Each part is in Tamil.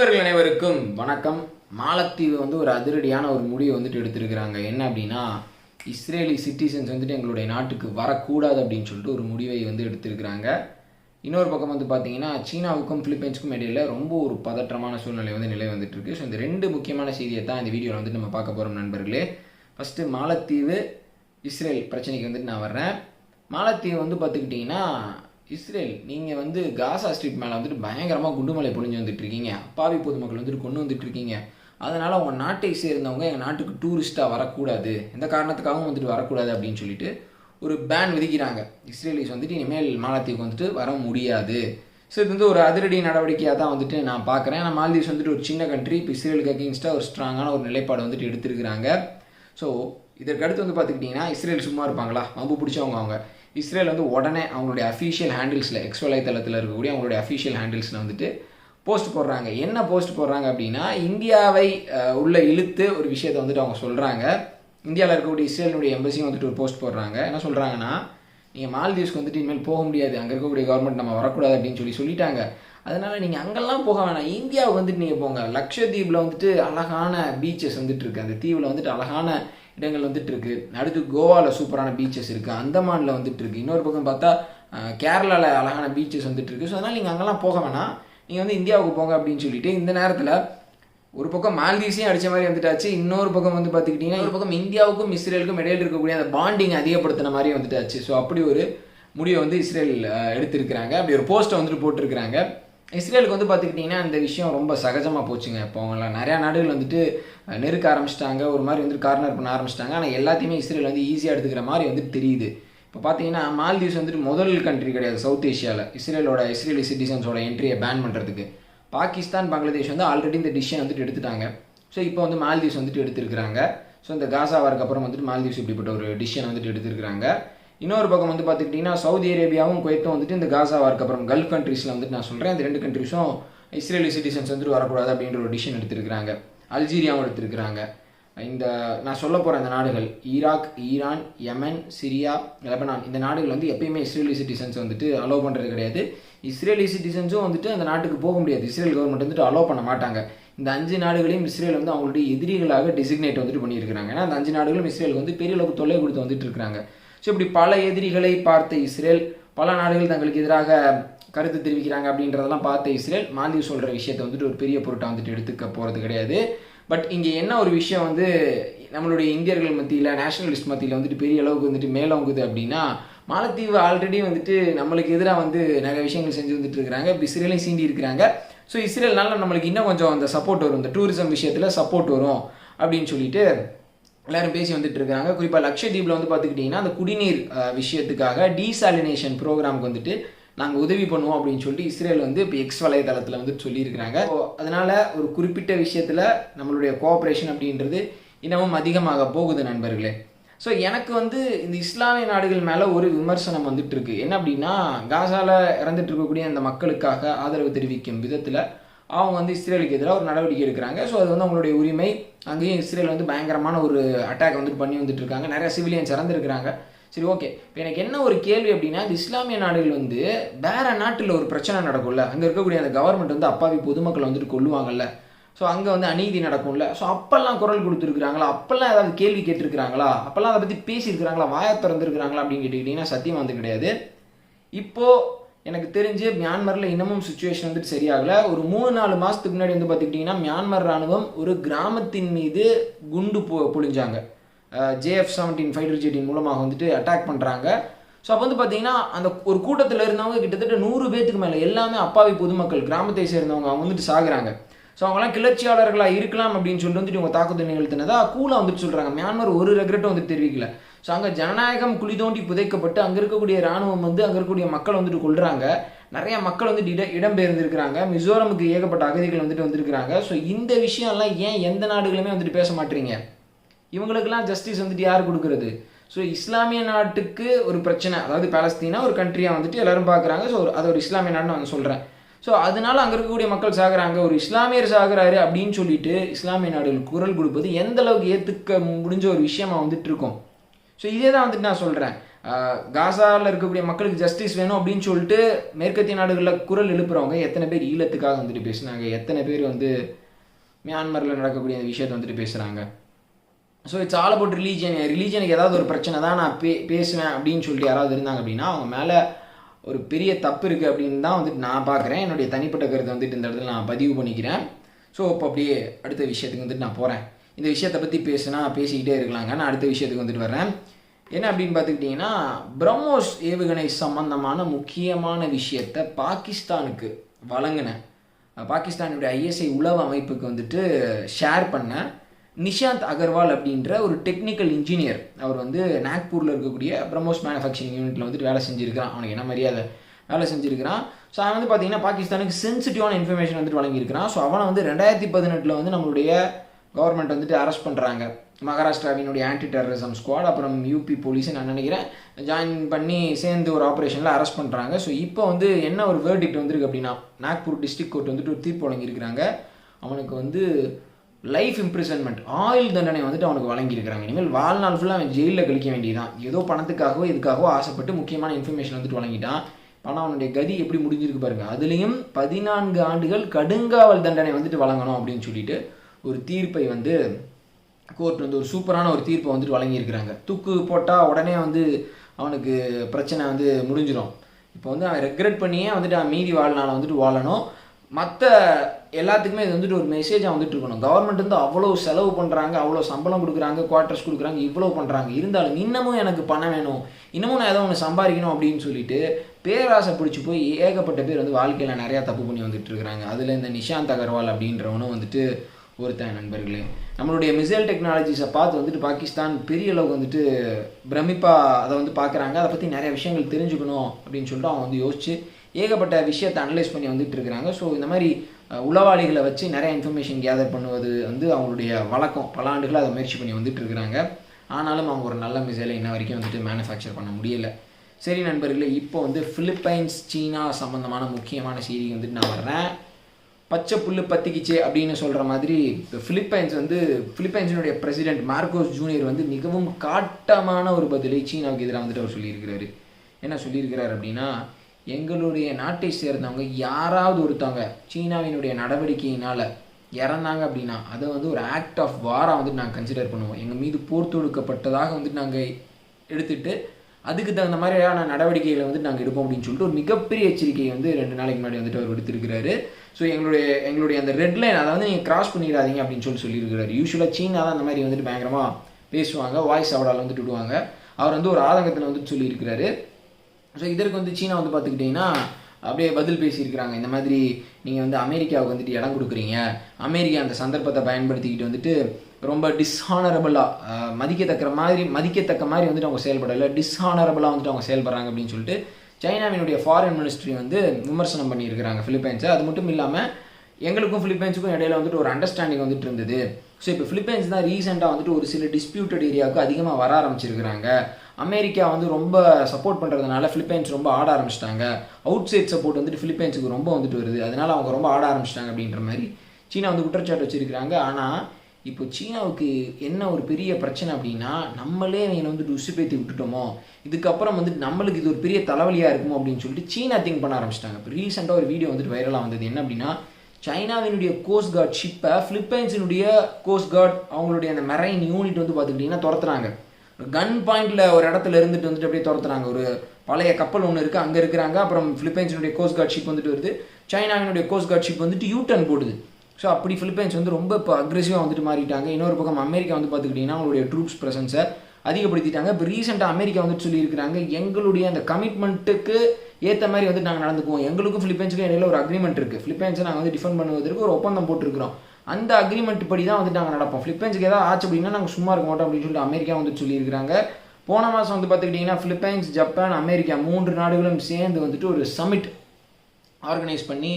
நண்பர்கள் அனைவருக்கும் வணக்கம். மாலத்தீவு வந்து ஒரு அதிரடியான ஒரு முடிவை வந்துட்டு எடுத்திருக்கிறாங்க. என்ன அப்படின்னா இஸ்ரேலி சிட்டிசன்ஸ் வந்துட்டு எங்களுடைய நாட்டுக்கு வரக்கூடாது அப்படின்னு சொல்லிட்டு ஒரு முடிவை வந்து எடுத்திருக்கிறாங்க. இன்னொரு பக்கம் வந்து பார்த்தீங்கன்னா சீனாவுக்கும் பிலிப்பைன்ஸுக்கும் இடையில ரொம்ப ஒரு பதற்றமான சூழ்நிலை வந்து நிலை வந்துட்டு இருக்கு. ஸோ இந்த ரெண்டு முக்கியமான செய்தியை தான் இந்த வீடியோவில் வந்துட்டு நம்ம பார்க்க போகிறோம் நண்பர்களே. ஃபஸ்ட்டு மாலத்தீவு இஸ்ரேல் பிரச்சனைக்கு வந்துட்டு நான் வர்றேன். மாலத்தீவு வந்து பார்த்துக்கிட்டிங்கன்னா இஸ்ரேல் நீங்கள் வந்து காசா ஸ்ட்ரீட் மேலே வந்துட்டு பயங்கரமாக குண்டுமலை பொழிஞ்சு வந்துட்டு இருக்கீங்க அப்பாவி பொதுமக்கள் வந்துட்டு கொண்டு வந்துட்டு இருக்கீங்க அதனால் உங்கள் நாட்டை சேர்ந்தவங்க எங்கள் நாட்டுக்கு டூரிஸ்ட்டாக வரக்கூடாது. எந்த காரணத்துக்காகவும் வந்துட்டு வரக்கூடாது அப்படின்னு சொல்லிட்டு ஒரு பேன் விதிக்கிறாங்க. இஸ்ரேலிஸ் வந்துட்டு இனிமேல் மாலத்தீவுக்கு வந்துட்டு வர முடியாது. ஸோ இது வந்து ஒரு அதிரடி நடவடிக்கையாக தான் வந்துட்டு நான் பார்க்குறேன். ஏன்னா மால்தீவ்ஸ் வந்துட்டு ஒரு சின்ன கண்ட்ரி இப்போ இஸ்ரேலுக்கு அகேன்ஸ்டாக ஒரு ஸ்ட்ராங்கான ஒரு நிலைப்பாடு வந்துட்டு எடுத்திருக்கிறாங்க. ஸோ இதற்கு அடுத்து வந்து பார்த்துக்கிட்டிங்கன்னா இஸ்ரேல் சும்மா இருப்பாங்களா? மம்பு பிடிச்சவங்க அவங்க. இஸ்ரேல் வந்து உடனே அவங்களுடைய அஃபீஷியல் ஹேண்டில்ஸில் எக்ஸ் வலைத்தளத்தில் இருக்கக்கூடிய அவங்களுடைய அஃபீஷியல் ஹேண்டில்ஸில் வந்துட்டு போஸ்ட் போடுறாங்க. என்ன போஸ்ட் போடுறாங்க அப்படின்னா இந்தியாவை உள்ளே உள்ள இழுத்து ஒரு விஷயத்தை வந்துட்டு அவங்க சொல்கிறாங்க இந்தியாவில் இருக்கக்கூடிய இஸ்ரேலினுடைய எம்பசியும் வந்துட்டு ஒரு போஸ்ட் போடுறாங்க. என்ன சொல்கிறாங்கன்னா நீங்கள் மால்தீவ்ஸ்க்கு வந்துட்டு இனிமேல் போக முடியாது. அங்கே இருக்கக்கூடிய கவர்மெண்ட் நம்ம வரக்கூடாது அப்படின்னு சொல்லி சொல்லிட்டாங்க. அதனால் நீங்கள் அங்கெல்லாம் போக வேணாம். இந்தியாவுக்கு வந்துட்டு நீங்கள் போங்க. லக்ஷத்தீவில் வந்துட்டு அழகான பீச்சஸ் வந்துட்டு இருக்கு. அந்த தீவில் வந்துட்டு அழகான இடங்கள் வந்துட்டு இருக்கு அடுத்து கோவாவில் சூப்பரான பீச்சஸ் இருக்குது அந்தமானில் வந்துட்டு இருக்கு இன்னொரு பக்கம் பார்த்தா கேரளாவில் அழகான பீச்சஸ் வந்துட்டு இருக்கு ஸோ அதனால் நீங்கள் அங்கெல்லாம் போக வேணாம். நீங்கள் வந்து இந்தியாவுக்கு போங்க அப்படின்னு சொல்லிட்டு இந்த நேரத்தில் ஒரு பக்கம் மால்தீவ்ஸையும் அடித்த மாதிரி வந்துட்டாச்சு. இன்னொரு பக்கம் வந்து பார்த்துக்கிட்டிங்கன்னா ஒரு பக்கம் இந்தியாவுக்கும் இஸ்ரேலுக்கும் இடையில் இருக்கக்கூடிய அந்த பாண்டிங் அதிகப்படுத்தின மாதிரி வந்துட்டாச்சு. ஸோ அப்படி ஒரு முடிவை வந்து இஸ்ரேல் எடுத்திருக்கிறாங்க. அப்படி ஒரு போஸ்ட்டை வந்துட்டு போட்டிருக்கிறாங்க. இஸ்ரேலுக்கு வந்து பார்த்துக்கிட்டிங்கன்னா இந்த விஷயம் ரொம்ப சகஜமாக போச்சுங்க. இப்போ அவங்கள நிறையா நாடுகள் வந்துட்டு நெருக்க ஆரம்பிச்சிட்டாங்க. ஒரு மாதிரி வந்துட்டு கார்னர் பண்ண ஆரம்பிச்சிட்டாங்க. ஆனால் எல்லாத்தையுமே இஸ்ரேல் வந்து ஈஸியாக எடுத்துக்கிற மாதிரி வந்துட்டு தெரியுது. இப்போ பார்த்தீங்கன்னா மால்தீவ்ஸ் வந்துட்டு முதல் கண்ட்ரி கிடையாது சவுத் ஏஷியாவில் இஸ்ரேலோட இஸ்ரேலி சிட்டிசன்ஸோட என்ட்ரியை பேன் பண்ணுறதுக்கு பாகிஸ்தான் பங்களாதேஷ் வந்து ஆல்ரெடி இந்த டிஷ்ஷை வந்துட்டு எடுத்துட்டாங்க. ஸோ இப்போ வந்து மால்தீவ்ஸ் வந்துட்டு எடுத்துருக்குறாங்க. ஸோ இந்த காசா வரக்கப்புறம் வந்துட்டு மால்தீவ்ஸ் இப்படிப்பட்ட ஒரு டிஷ்ஷை வந்துட்டு எடுத்திருக்கிறாங்க. இன்னொரு பக்கம் வந்து பார்த்துக்கிட்டிங்கன்னா சவுதி அரேபியாவும் குவைத்தும் வந்துட்டு இந்த காசா வார்க்கு அப்புறம் கல்ஃப் கண்ட்ரீஸில் வந்துட்டு நான் சொல்கிறேன் இந்த ரெண்டு கண்ட்ரிஸும் இஸ்ரேலி சிட்டிசன்ஸ் வந்துட்டு வரக்கூடாது அப்படின்ற ஒரு டிசிஷன் எடுத்திருக்கிறாங்க. அல்ஜீரியாவும் எடுத்திருக்கிறாங்க. இந்த நான் சொல்ல போகிற இந்த நாடுகள் Iraq Iran Yemen Syria Lebanon இந்த நாடுகள் வந்து எப்பயுமே இஸ்ரேலி சிட்டிசன்ஸ் வந்துட்டு அலோவ் பண்ணுறது கிடையாது. இஸ்ரேலி சிட்டிசன்ஸும் வந்துட்டு அந்த நாட்டுக்கு போக முடியாது. இஸ்ரேல் கவர்மெண்ட் வந்துட்டு அலோவ் பண்ண மாட்டாங்க. இந்த அஞ்சு நாடுகளையும் இஸ்ரேல் வந்து அவங்களுடைய எதிரிகளாக டெசிக்னேட் வந்துட்டு பண்ணியிருக்கிறாங்க. ஏன்னா அந்த அஞ்சு நாடுகளும் இஸ்ரேலுக்கு வந்து பெரிய அளவுக்கு தொல்லை கொடுத்து வந்துட்டு இருக்கிறாங்க. ஸோ இப்படி பல எதிரிகளை பார்த்த இஸ்ரேல் பல நாடுகள் தங்களுக்கு எதிராக கருத்து தெரிவிக்கிறாங்க அப்படின்றதெல்லாம் பார்த்த இஸ்ரேல் மால்தீவ் சொல்கிற விஷயத்தை வந்துட்டு ஒரு பெரிய பொருட்டாக வந்துட்டு எடுத்துக்க போகிறது கிடையாது. பட் இங்கே என்ன ஒரு விஷயம் வந்து நம்மளுடைய இந்தியர்கள் மத்தியில் நேஷனலிஸ்ட் மத்தியில் வந்துட்டு பெரிய அளவுக்கு வந்துட்டு மேலோங்குது அப்படின்னா மாலத்தீவு ஆல்ரெடி வந்துட்டு நம்மளுக்கு எதிராக வந்து நிறைய விஷயங்கள் செஞ்சு வந்துட்டு இருக்கிறாங்க. இப்போ இஸ்ரேலையும் சீண்டி இருக்கிறாங்க. ஸோ இஸ்ரேல்னால நம்மளுக்கு இன்னும் கொஞ்சம் அந்த சப்போர்ட் வரும். இந்த டூரிசம் விஷயத்தில் சப்போர்ட் வரும் அப்படின்னு சொல்லிட்டு எல்லாரும் பேசி வந்துட்டு இருக்காங்க குறிப்பாக லட்சத்தீப்பில் வந்து பார்த்துக்கிட்டிங்கன்னா அந்த குடிநீர் விஷயத்துக்காக டீசாலினேஷன் ப்ரோக்ராமுக்கு வந்துட்டு நாங்கள் உதவி பண்ணுவோம் அப்படின்னு சொல்லிட்டு இஸ்ரேல் வந்து இப்போ எக்ஸ் வலைதளத்தில் வந்துட்டு சொல்லியிருக்கிறாங்க. ஸோ அதனால் ஒரு குறிப்பிட்ட விஷயத்தில் நம்மளுடைய கோஆப்ரேஷன் அப்படின்றது இன்னமும் அதிகமாக போகுது நண்பர்களே. ஸோ எனக்கு வந்து இந்த இஸ்லாமிய நாடுகள் மேலே ஒரு விமர்சனம் வந்துட்டு இருக்கு என்ன அப்படின்னா காசாவில் இறந்துட்டு இருக்கக்கூடிய அந்த மக்களுக்காக ஆதரவு தெரிவிக்கும் விதத்தில் அவங்க வந்து இஸ்ரேலுக்கு எதிராக ஒரு நடவடிக்கை எடுக்கிறாங்க. ஸோ அது வந்து அவங்களுடைய உரிமை. அங்கேயும் இஸ்ரேல் வந்து பயங்கரமான ஒரு அட்டாக் வந்துட்டு பண்ணி வந்துட்டு இருக்காங்க. நிறைய சிவிலியன்ஸ் இறந்துருக்கிறாங்க சரி ஓகே இப்போ எனக்கு என்ன ஒரு கேள்வி அப்படின்னா இந்த இஸ்லாமிய நாடுகள் வந்து வேறு நாட்டில் ஒரு பிரச்சனை நடக்கும்ல? அங்கே இருக்கக்கூடிய அந்த கவர்மெண்ட் வந்து அப்பாவி பொதுமக்களை வந்துட்டு கொள்ளுவாங்கல்ல ஸோ அங்கே வந்து அநீதி நடக்கும்ல? ஸோ அப்போல்லாம் குரல் கொடுத்துருக்குறாங்களா? அப்போல்லாம் ஏதாவது கேள்வி கேட்டிருக்கிறாங்களா? அப்போல்லாம் அதை பற்றி பேசியிருக்கிறாங்களா? வாய திறந்துருக்கிறாங்களா அப்படின்னு கேட்டுக்கிட்டிங்கன்னா சத்தியம் வந்து கிடையாது. இப்போது எனக்கு தெரிஞ்சு மியான்மரில் இன்னமும் சுச்சுவேஷன் வந்துட்டு சரியாகலை. ஒரு மூணு நாலு மாதத்துக்கு முன்னாடி வந்து பார்த்துக்கிட்டிங்கன்னா மியான்மர் ராணுவம் ஒரு கிராமத்தின் மீது குண்டு பொ பொழிஞ்சாங்க. ஜேஎஃப் செவன்டீன் ஃபைட்டர் ஜெட்டின் மூலமாக வந்துட்டு அட்டாக் பண்ணுறாங்க ஸோ அப்போ வந்து பார்த்தீங்கன்னா அந்த ஒரு கூட்டத்தில் இருந்தவங்க கிட்டத்தட்ட நூறு பேத்துக்கு மேலே எல்லாமே அப்பாவி பொதுமக்கள் கிராமத்தை சேர்ந்தவங்க அவங்க வந்துட்டு சாகுறாங்க. ஸோ அவங்களாம் கிளர்ச்சியாளர்களாக இருக்கலாம் அப்படின்னு சொல்லிட்டு வந்துட்டு இவங்க தாக்குதல் நிகழ்த்தினதா கூலாக வந்துட்டு சொல்கிறாங்க மியான்மர் ஒரு ரெக்ரெட்டும் வந்துட்டு தெரிவிக்கல. ஸோ அங்கே ஜனநாயகம் குழி தோண்டி புதைக்கப்பட்டு அங்கே இருக்கக்கூடிய ராணுவம் வந்து அங்கே இருக்கக்கூடிய மக்கள் வந்துட்டு கொள்றாங்க நிறைய மக்கள் வந்துட்டு இட இடம்பெயர்ந்திருக்கிறாங்க. மிசோரமுக்கு ஏகப்பட்ட அகதிகள் வந்துட்டு வந்திருக்கிறாங்க. ஸோ இந்த விஷயம்லாம் ஏன் எந்த நாடுகளுமே வந்துட்டு பேச மாட்டீங்க? இவங்களுக்கெல்லாம் ஜஸ்டிஸ் வந்துட்டு யார் கொடுக்கறது? ஸோ இஸ்லாமிய நாட்டுக்கு ஒரு பிரச்சனை. அதாவது பாலஸ்தீனா ஒரு கண்ட்ரியாக வந்துட்டு எல்லாரும் பார்க்குறாங்க. ஸோ அது ஒரு இஸ்லாமிய நாடுன்னு நான் சொல்கிறேன் ஸோ அதனால அங்கே இருக்கக்கூடிய மக்கள் சாகுறாங்க. ஒரு இஸ்லாமியர் சாகுறாரு அப்படின்னு சொல்லிட்டு இஸ்லாமிய நாடுகள் குரல் கொடுப்பது எந்த அளவுக்கு ஏற்றுக்க முடிஞ்ச ஒரு விஷயமா வந்துட்டு இருக்கும்? ஸோ இதே தான் வந்துட்டு நான் சொல்கிறேன் காசாவில் இருக்கக்கூடிய மக்களுக்கு ஜஸ்டிஸ் வேணும் அப்படின்னு சொல்லிட்டு மேற்கத்திய நாடுகளில் குரல் எழுப்புறவங்க எத்தனை பேர் ஈழத்துக்காக வந்துட்டு பேசுனாங்க? எத்தனை பேர் வந்து மியான்மரில் நடக்கக்கூடிய அந்த விஷயத்தை வந்துட்டு பேசுகிறாங்க so it's all about religion ரிலீஜனுக்கு ஏதாவது ஒரு பிரச்சனை தான் நான் பே பேசுவேன் அப்படின்னு சொல்லிட்டு யாராவது இருந்தாங்க அப்படின்னா அவங்க மேலே ஒரு பெரிய தப்பு இருக்குது அப்படின்னு தான் வந்துட்டு நான் பார்க்குறேன். என்னுடைய தனிப்பட்ட கருத்தை வந்துட்டு இந்த இடத்துல நான் பதிவு பண்ணிக்கிறேன். ஸோ இப்போ அப்படியே அடுத்த விஷயத்துக்கு வந்துட்டு நான் போகிறேன் இந்த விஷயத்தை பற்றி பேசுனா பேசிக்கிட்டே இருக்கலாங்க. நான் அடுத்த விஷயத்துக்கு வந்துட்டு வரேன் என்ன அப்படின்னு பார்த்துக்கிட்டிங்கன்னா பிரம்மோஸ் ஏவுகணை சம்பந்தமான முக்கியமான விஷயத்தை பாகிஸ்தானுக்கு வழங்கின பாகிஸ்தானுடைய ஐஎஸ்ஐ உளவு அமைப்புக்கு வந்துட்டு ஷேர் பண்ண நிஷாந்த் அகர்வால் அப்படின்ற ஒரு டெக்னிக்கல் இன்ஜினியர் அவர் வந்து நாக்பூரில் இருக்கக்கூடிய பிரம்மோஸ் மேனுஃபேக்சரிங் யூனிட்டில் வந்துட்டு வேலை செஞ்சுருக்கிறான். அவனுக்கு என்ன மரியாதை? வேலை செஞ்சுருக்கிறான். ஸோ அவன் வந்து பார்த்தீங்கன்னா பாகிஸ்தானுக்கு சென்சிட்டிவான இன்ஃபர்மேஷன் வந்துட்டு வழங்கியிருக்கிறான். ஸோ அவனை வந்து ரெண்டாயிரத்தி பதினெட்டில் வந்து நம்மளுடைய கவர்மெண்ட் வந்துட்டு அரெஸ்ட் பண்ணுறாங்க மகாராஷ்டிராவினுடைய ஆன்டி டெரரிசம் ஸ்குவாட் அப்புறம் யூபி போலீஸ் நான் நினைக்கிறேன் ஜாயின் பண்ணி சேர்ந்து ஒரு ஆப்ரேஷனில் அரெஸ்ட் பண்ணுறாங்க ஸோ இப்போ வந்து என்ன ஒரு வேர்டிக்ட் வந்திருக்கு அப்படின்னா நாக்பூர் டிஸ்ட்ரிக்ட் கோர்ட் வந்துட்டு ஒரு தீர்ப்பு வழங்கியிருக்கிறாங்க. அவனுக்கு வந்து லைஃப் இம்ப்ரிசன்மெண்ட் ஆயுள் தண்டனை வந்துட்டு அவனுக்கு வழங்கியிருக்கிறாங்க. இனிமேல் வாழ்நாள் ஃபுல்லாக அவன் ஜெயிலில் கழிக்க வேண்டியதான் ஏதோ பணத்துக்காகவோ இதுக்காகவோ ஆசைப்பட்டு முக்கியமான இன்ஃபர்மேஷன் வந்துட்டு வழங்கிட்டான். ஆனால் அவனுடைய கதி எப்படி முடிஞ்சிருக்கு பாருங்க. அதுலேயும் பதினான்கு ஆண்டுகள் கடுங்காவல் தண்டனை வந்துட்டு வழங்கணும் அப்படின்னு சொல்லிட்டு ஒரு தீர்ப்பை வந்து கோர்ட் வந்து ஒரு சூப்பரான ஒரு தீர்ப்பை வந்துட்டு வழங்கியிருக்கிறாங்க. தூக்கு போட்டால் உடனே வந்து அவனுக்கு பிரச்சனை வந்து முடிஞ்சிடும் இப்போ வந்து அவன் ரெக்ரெட் பண்ணியே வந்துட்டு அவன் மீதி வாழ்நாளை வந்துட்டு வாழணும். மற்ற எல்லாத்துக்குமே இது வந்துட்டு ஒரு மெசேஜாக வந்துட்டு இருக்கணும். கவர்மெண்ட் வந்து அவ்வளோ செலவு பண்ணுறாங்க அவ்வளோ சம்பளம் கொடுக்குறாங்க குவார்ட்டர்ஸ் கொடுக்குறாங்க இவ்வளோ பண்ணுறாங்க இருந்தாலும் இன்னமும் எனக்கு பணம் வேணும். இன்னமும் நான் ஏதோ ஒன்று சம்பாதிக்கணும் அப்படின்னு சொல்லிட்டு பேராசை பிடிச்சி போய் ஏகப்பட்ட பேர் வந்து வாழ்க்கையில் நிறையா தப்பு பண்ணி வந்துட்டு இருக்கிறாங்க. அதில் இந்த நிஷாந்த் அகர்வால் அப்படின்றவனும் வந்துட்டு ஒருத்தன் நண்பர்களே. நம்மளுடைய மிசைல் டெக்னாலஜிஸை பார்த்து வந்துட்டு பாகிஸ்தான் பெரிய அளவுக்கு வந்துட்டு பிரமிப்பாக அதை வந்து பார்க்குறாங்க. அதை பற்றி நிறைய விஷயங்கள் தெரிஞ்சுக்கணும் அப்படின்னு சொல்லிட்டு அவங்க வந்து யோசிச்சு ஏகப்பட்ட விஷயத்தை அனலைஸ் பண்ணி வந்துட்டு இருக்கிறாங்க. ஸோ இந்த மாதிரி உளவாளிகளை வச்சு நிறைய இன்ஃபர்மேஷன் கேதர் பண்ணுவது வந்து அவங்களுடைய வழக்கம். பல ஆண்டுகளாக அதை முயற்சி பண்ணி வந்துட்டு இருக்கிறாங்க. ஆனாலும் அவங்க ஒரு நல்ல மிசைலை இன்ன வரைக்கும் வந்துட்டு மேனுஃபேக்சர் பண்ண முடியல. சரி நண்பர்களே இப்போ வந்து ஃபிலிப்பைன்ஸ் சீனா சம்மந்தமான முக்கியமான செய்தி வந்துட்டு நான் வர்றேன். பச்சை புல்லு பத்திக்கிச்சு அப்படின்னு சொல்கிற மாதிரி இப்போ வந்து ஃபிலிப்பைன்ஸினுடைய பிரசிடென்ட் மார்க்கோஸ் ஜூனியர் வந்து மிகவும் காட்டமான ஒரு பதிலை சீனாவுக்கு எதிராக வந்துட்டு அவர் சொல்லியிருக்கிறாரு. என்ன சொல்லியிருக்கிறார் அப்படின்னா எங்களுடைய நாட்டை சேர்ந்தவங்க யாராவது ஒருத்தவங்க சீனாவினுடைய நடவடிக்கையினால் இறந்தாங்க அப்படின்னா அதை வந்து ஒரு ஆக்ட் ஆஃப் வாராக வந்துட்டு நாங்கள் கன்சிடர் பண்ணுவோம். எங்கள் மீது போர் தொடுக்கப்பட்டதாக வந்துட்டு நாங்கள் எடுத்துட்டு அதுக்கு தகுந்த மாதிரியான நடவடிக்கைகளை வந்து நாங்கள் எடுப்போம் அப்படின்னு சொல்லிட்டு ஒரு மிகப்பெரிய எச்சரிக்கையை வந்து ரெண்டு நாளைக்கு முன்னாடி வந்துட்டு அவர் எடுத்திருக்கிறாரு ஸோ எங்களுடைய எங்களுடைய அந்த ரெட் லைன் அதை வந்து நீங்கள் கிராஸ் பண்ணிடாதீங்க அப்படின்னு சொல்லி சொல்லியிருக்கிறாரு. யூஸ்வலாக சீனா தான் அந்த மாதிரி வந்துட்டு பயங்கரமாக பேசுவாங்க. வாய்ஸ் அவடால் வந்துட்டு விடுவாங்க அவர் வந்து ஒரு ஆதங்கத்தில் வந்துட்டு சொல்லியிருக்கிறாரு. ஸோ இதற்கு வந்து சீனா வந்து பார்த்துக்கிட்டிங்கன்னா அப்படியே பதில் பேசியிருக்கிறாங்க. இந்த மாதிரி நீங்கள் வந்து அமெரிக்காவுக்கு வந்துட்டு இடம் கொடுக்குறீங்க. அமெரிக்கா அந்த சந்தர்ப்பத்தை பயன்படுத்திக்கிட்டு வந்துட்டு ரொம்ப டிஸ்ஹானரபுளாக மதிக்கத்தக்கிற மாதிரி மதிக்கத்தக்க மாதிரி வந்துட்டு அவங்க செயல்படலை. டிஸ்ஹானரபுளாக வந்துட்டு அவங்க செயல்படுறாங்க அப்படின்னு சொல்லிட்டு சைனாவினுடைய ஃபாரின் மினிஸ்ட்ரி வந்து விமர்சனம் பண்ணியிருக்கிறாங்க ஃபிலிப்பைன்ஸை அது மட்டும் இல்லாமல் எங்களுக்கும் ஃபிலிப்பைன்ஸுக்கும் இடையில வந்துட்டு ஒரு அண்டர்ஸ்டாண்டிங் வந்துட்டு இருந்தது. ஸோ இப்போ ஃபிலிப்பைன்ஸ் தான் ரீசெண்டாக வந்துட்டு ஒரு சில டிஸ்பியூட்டட் ஏரியாவுக்கு அதிகமாக வர ஆரம்பிச்சிருக்கிறாங்க. அமெரிக்கா வந்து ரொம்ப சப்போர்ட் பண்ணுறதுனால ஃபிலிப்பைன்ஸ் ரொம்ப ஆட ஆரம்பிச்சிட்டாங்க. அவுட் சைட் சப்போர்ட் வந்துட்டு ஃபிலிப்பைன்ஸுக்கு ரொம்ப வந்துட்டு வருது. அதனால அவங்க ரொம்ப ஆட ஆரம்பிச்சிட்டாங்க அப்படின்ற மாதிரி சீனா வந்து குற்றச்சாட்டு வச்சிருக்கிறாங்க. ஆனால் இப்போ சீனாவுக்கு என்ன ஒரு பெரிய பிரச்சனை அப்படின்னா நம்மளே இவங்களை வந்து உசுப்பேத்தி விட்டுட்டோமோ இதுக்கப்புறம் வந்துட்டு நம்மளுக்கு இது ஒரு பெரிய தலைவலியாக இருக்குமோ அப்படின்னு சொல்லிட்டு சீனா திங்க் பண்ண ஆரம்பிச்சிட்டாங்க. இப்போ ரீசெண்டாக ஒரு வீடியோ வந்துட்டு வைரலாக வந்தது. என்ன அப்படின்னா சைனாவினுடைய கோஸ்ட் கார்ட் ஷிப்பை பிலிப்பைன்ஸினுடைய கோஸ்ட் கார்ட் அவங்களுடைய அந்த மெரைன் யூனிட் வந்து பார்த்துக்கிட்டிங்கன்னா துரத்துறாங்க. கன் பாயிண்டில் ஒரு இடத்துல இருந்துட்டு வந்துட்டு அப்படியே துரத்துறாங்க. ஒரு பழைய கப்பல் ஒன்று இருக்குது அங்கே இருக்கிறாங்க. அப்புறம் பிலிப்பைன்ஸினுடைய கோஸ்ட் கார்ட் ஷிப் வந்துட்டு வருது. சைனாவினுடைய கோஸ்ட் கார்ட் ஷிப் வந்துட்டு யூ டர்ன் போடுது. ஸோ அப்படி ஃபிலிப்பைன்ஸ் வந்து ரொம்ப இப்போ அக்ரெசிவாக வந்துட்டு மாறிட்டாங்க. இன்னொரு பக்கம் அமெரிக்கா வந்து பார்த்துக்கிட்டிங்கன்னா அவங்களுடைய ட்ரூப்ஸ் ப்ரெசன்ஸை அதிகப்படுத்திட்டாங்க. இப்போ ரீசெண்டாக அமெரிக்கா வந்துட்டு சொல்லியிருக்கிறாங்க எங்களுடைய அந்த கமிட்மெண்ட்டுக்கு ஏற்ற மாதிரி வந்து நாங்கள் நடந்துக்குவோம். எங்களுக்கும் ஃபிலிப்பைன்ஸுக்கும் இடையில ஒரு அக்ரிமெண்ட் இருக்குது ஃபிலிப்பைன்ஸை நாங்கள் வந்து டிஃபெண்ட் பண்ணுவதற்கு ஒரு ஒப்பந்தம் போட்டிருக்கிறோம். அந்த அக்ரிமெண்ட் படி தான் வந்துட்டு நாங்கள் நடப்போம். பிலிப்பைன்ஸுக்கு ஏதாவது ஆச்சு அப்படின்னா நாங்கள் சும்மா இருக்க மாட்டோம் அப்படின்னு சொல்லிட்டு அமெரிக்கா வந்துட்டு சொல்லியிருக்கிறாங்க. போன மாதம் வந்து பார்த்துக்கிட்டிங்கன்னா ஃபிலிப்பைன்ஸ் ஜப்பான் அமெரிக்கா மூன்று நாடுகளும் சேர்ந்து வந்துட்டு ஒரு சமிட் ஆர்கனைஸ் பண்ணி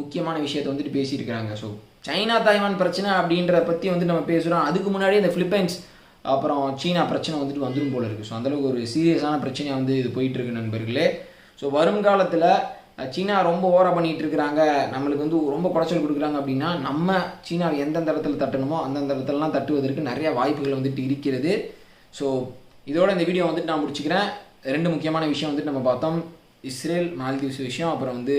முக்கியமான விஷயத்தை வந்துட்டு பேசியிருக்கிறாங்க. ஸோ சைனா தாய்வான் பிரச்சனை அப்படின்றத பற்றி வந்து நம்ம பேசுகிறோம் அதுக்கு முன்னாடி இந்த பிலிப்பைன்ஸ் அப்புறம் சீனா பிரச்சனை வந்துட்டு வந்துடும் போல இருக்குது ஸோ அந்தளவுக்கு ஒரு சீரியஸான பிரச்சனையாக வந்து இது போயிட்டுருக்கு நண்பர்களே. ஸோ வருங்காலத்தில் சீனா ரொம்ப ஓவரா பண்ணிகிட்டு இருக்கிறாங்க. நம்மளுக்கு வந்து ரொம்ப குடைச்சல் கொடுக்குறாங்க அப்படின்னா நம்ம சீனாவை எந்தெந்த இடத்துல தட்டணுமோ அந்தந்த இடத்துலலாம் தட்டுவதற்கு நிறைய வாய்ப்புகள் வந்துட்டு இருக்கிறது. ஸோ இதோட இந்த வீடியோ வந்துட்டு நான் முடிச்சுக்கிறேன். ரெண்டு முக்கியமான விஷயம் வந்துட்டு நம்ம பார்த்தோம். இஸ்ரேல் மால்தீவ்ஸ் விஷயம் அப்புறம் வந்து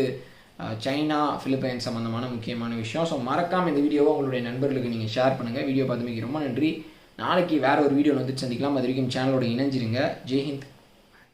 சைனா ஃபிலிப்பைன்ஸ் சம்மந்தமான முக்கியமான விஷயம். ஸோ மறக்காமல் இந்த வீடியோவை உங்களுடைய நண்பர்களுக்கு நீங்கள் ஷேர் பண்ணுங்கள் வீடியோ பார்த்துமைக்கு ரொம்ப நன்றி. நாளைக்கு வேறு ஒரு வீடியோவில் வந்து சந்திக்கலாம். அது வரைக்கும் சேனலோட இணைஞ்சிருங்க. ஜெய்ஹிந்த்